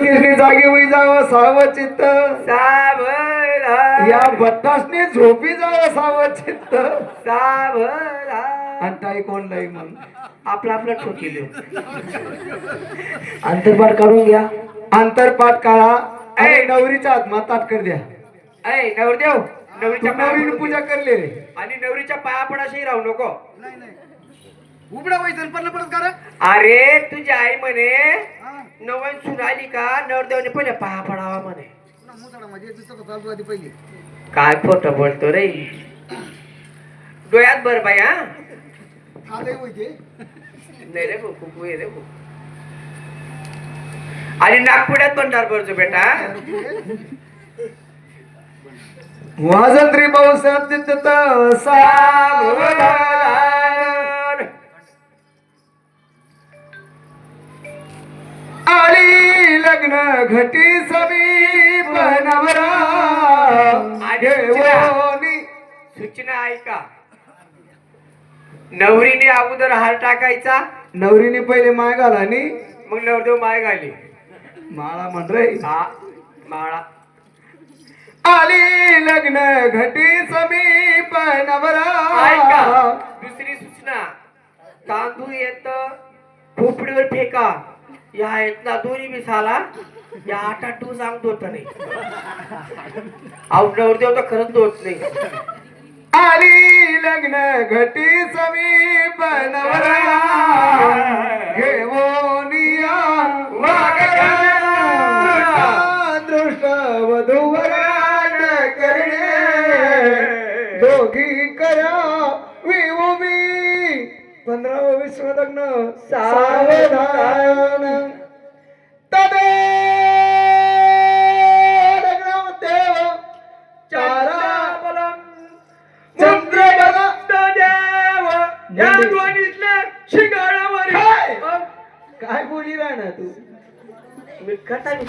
कृष्णी जागी होई जावं सावं चित्त. सावला या बत्तासने झोपी जावं सावं चित्त. आणि ताई कोण लाई मग? आपला आपला ठोकील अंतरपाठ काढून घ्या. अंतरपाठ काढा. आणि नवरीच्या आत्मा ताटकर द्या. ऐ नवरदेव नवरीच्या नवरीने पूजा करले रे. आणि नवरीच्या पाया पडाशी राहू नको. उबडा व्हायचं पडलं परत करा अरे तुझी आई म्हणे नवन सुनाली का? नवरदेवने पहिले पाया पडावा म्हणे. काय खोटं बोलतो रे? डोळ्यात बर बाई हा? नाही रे खूप आहे रे आणि नागपुड्यात पण डार भरतो बेटा. वाजंत्री भाऊ सत्य सावधान लग्न घटी समीप नवरा. घेऊनी. सूचना. ऐका. नवरीने अगोदर हार टाकायचा. नवरीने पहिले माय घाला नी मग नवरदेव माय घाली. माळा म्हण रे हा माळा. आली लग्न घटी समीप ऐका. नवरा दुसरी सूचना. तांदूळ येत खोपडीवर फेका. या आहेत ना दोन्ही बी साला या आटा टू सांगतो होता नाही. अहो नवरदेव तर खरंच दोत नाही. आली लग्न घटी समीप नवरा घेऊनिया दृष्ट वधूवरान करणे. दोघी करा विवमी लग्न सावधान. तदे देव. चारा चंद्र या दोन्हीतल्या शिंगाडावर काय? बोली राहणार तू? मी कथा मी